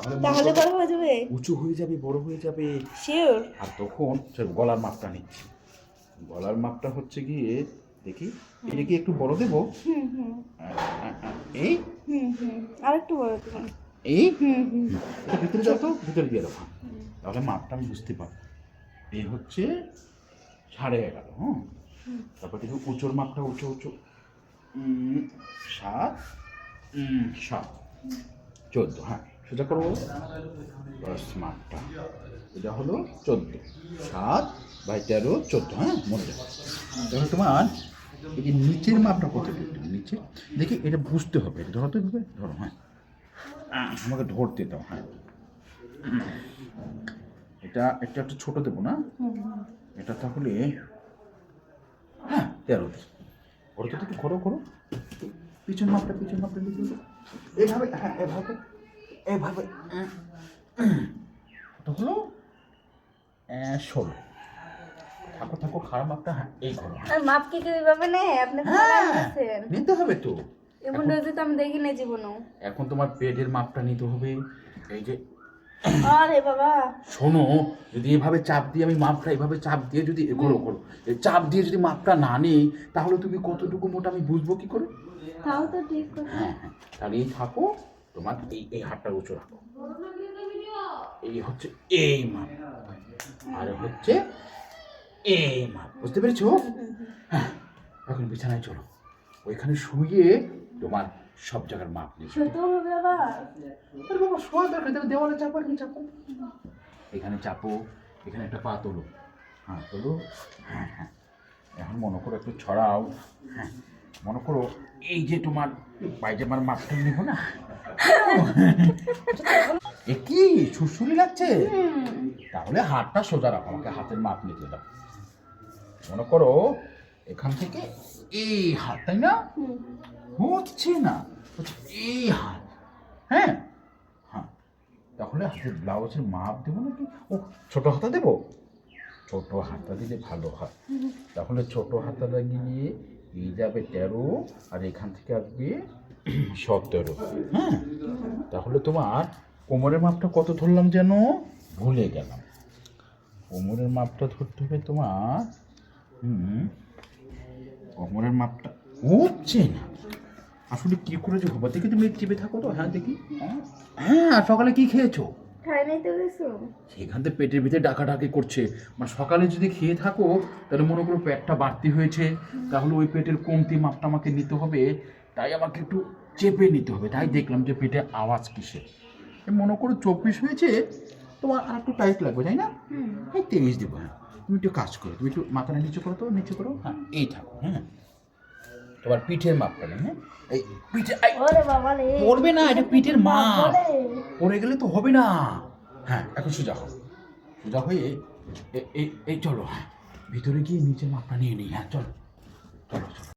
তাহলে বড় হয়ে যাবে? উঁচু হয়ে যাবে বড় হয়ে যাবে। শিওর আর তখন গলার মাপটা নিচ্ছি। গলার মাপটা হচ্ছে গিয়ে দেখি এটা কি একটু বড় দেবো? হুম হুম। এই আর একটু বড় দেবেন এই হুম হুম। ভিতরে যাও তো ভিতরে দিয়ে রাখো তাহলে মাপটা আমি বুঝতে পারব। এই হচ্ছে সাড়ে এগারো হ্যাঁ তারপর দেখো উঁচুর মাপটা উঁচু উঁচু। সাত সাত। চোদ্দ হ্যাঁ। সেটা করব? মাপটা এটা হলো চোদ্দ। সাত বাই তেরো চোদ্দ হ্যাঁ? মনে যাবে তাহলে তোমার এই যে নিচের মাপটা কত একটু নিচে? দেখি এটা বুঝতে হবে। ধরো তো এভাবে ধরো হ্যাঁ? আমাকে ধরতে দাও হ্যাঁ? এটা এটা একটু ছোট দেবো না? এটা তাহলে হ্যাঁ তেরো ওর তো একটু ঘরো করো পিছন মাপটা পিছন মাপটা লিখে দাও এইভাবে হ্যাঁ এভাবে এভাবে। ওটা হলো ষোলো। থাকো থাকো খারাপ মাপটা হ্যাঁ এই আর মাপ কি কেউ এইভাবে নেয়? আপনি হ্যাঁ নিতে হবে তো। এমন রোজে তো আমি দেখি না জীবনেও। এখন তোমার পেটের মাপটা নিতে হবে। এই যে আরে বাবা। শোনো যদি এভাবে চাপ দিয়ে আমি মাপটা এভাবে চাপ দিয়ে যদি করো করো। এই চাপ দিয়ে যদি মাপটা না নেই তাহলে তুমি কতটুকু মোটা আমি বুঝব কি করে? তাও তো ঠিক কথা। হ্যাঁ হ্যাঁ। তাহলে এই থাকো। তোমার এই এই হাতটা উঁচু রাখো। এই হচ্ছে এই মাপ আর হচ্ছে এই মাপ বুঝতে পেরেছ? হ্যাঁ এখন বিছানায় চলো। ওইখানে শুয়ে তোমার সব জায়গার মাপ নিয়ে ছোট হবে বাবা শোয়া দরকার তাহলে দেওয়ালে চাপো এখানে চাপো। এখানে চাপো এখানে একটা পা তোলো। হ্যাঁ তোলো। হ্যাঁ হ্যাঁ। এখন মনে করো একটু ছড়াও। হ্যাঁ মনে করো এই যে তোমার পায়জামার মাপটা নেব না? এ কি সুরসুরি লাগছে তাহলে হাতটা সোজা রাখো আমাকে হাতের মাপ নিতে দাও। মনে করো এখান থেকে এই হাত তাই না? হচ্ছে না এই হাত। হ্যাঁ? হ্যাঁ। তাহলে হাতের ব্লাউজের মাপ দেবো নাকি ও ছোট হাতা দেবো? ছোট হাতা দিলে ভালো হয়। তাহলে ছোট হাতাটা গিয়ে এই যাবে তেরো আর এখান থেকে আসবে সতেরো। হ্যাঁ? তাহলে তোমার কোমরের মাপটা কত ধরলাম যেন? ভুলে গেলাম। কোমরের মাপটা ধরতে হবে তোমার হুম কোমরের মাপটা হচ্ছে না। আসলে কি করেছ বাবা? দেখি তুমি টিপে থাকো তো হ্যাঁ দেখি। হ্যাঁ আর সকালে কি খেয়েছো? সেখান থেকে পেটের ভিতরে ডাকাডাকি করছে। মানে সকালে যদি খেয়ে থাকো তাহলে মনে করো পেটটা বাড়তি হয়েছে। তাহলে ওই পেটের কমতি মাপটা আমাকে নিতে হবে। তাই আমাকে একটু চেপে নিতে হবে। তাই দেখলাম যে পেটে আওয়াজ কিসে এ মনে করো চব্বিশ হয়েছে তোমার আর একটু টাইট লাগবে তাই না? হ্যাঁ তেইশ দেবো হ্যাঁ। তুমি একটু কাজ করো তুমি একটু মাথাটা নিচে করো তো নিচে করো। হ্যাঁ এই থাকো হ্যাঁ। তোমার পিঠের মাপটা নেই হ্যাঁ। এই পিঠে ওরে বাবা রে। পড়বে না এটা পিঠের মাপ। পড়ে গেলে তো হবে না। হ্যাঁ এখন সোজা হও। সোজা হয়ে এই চলো হ্যাঁ। ভিতরে গিয়ে নিচের মাপটা নিয়ে নিই হ্যাঁ চলো। চলো চলো।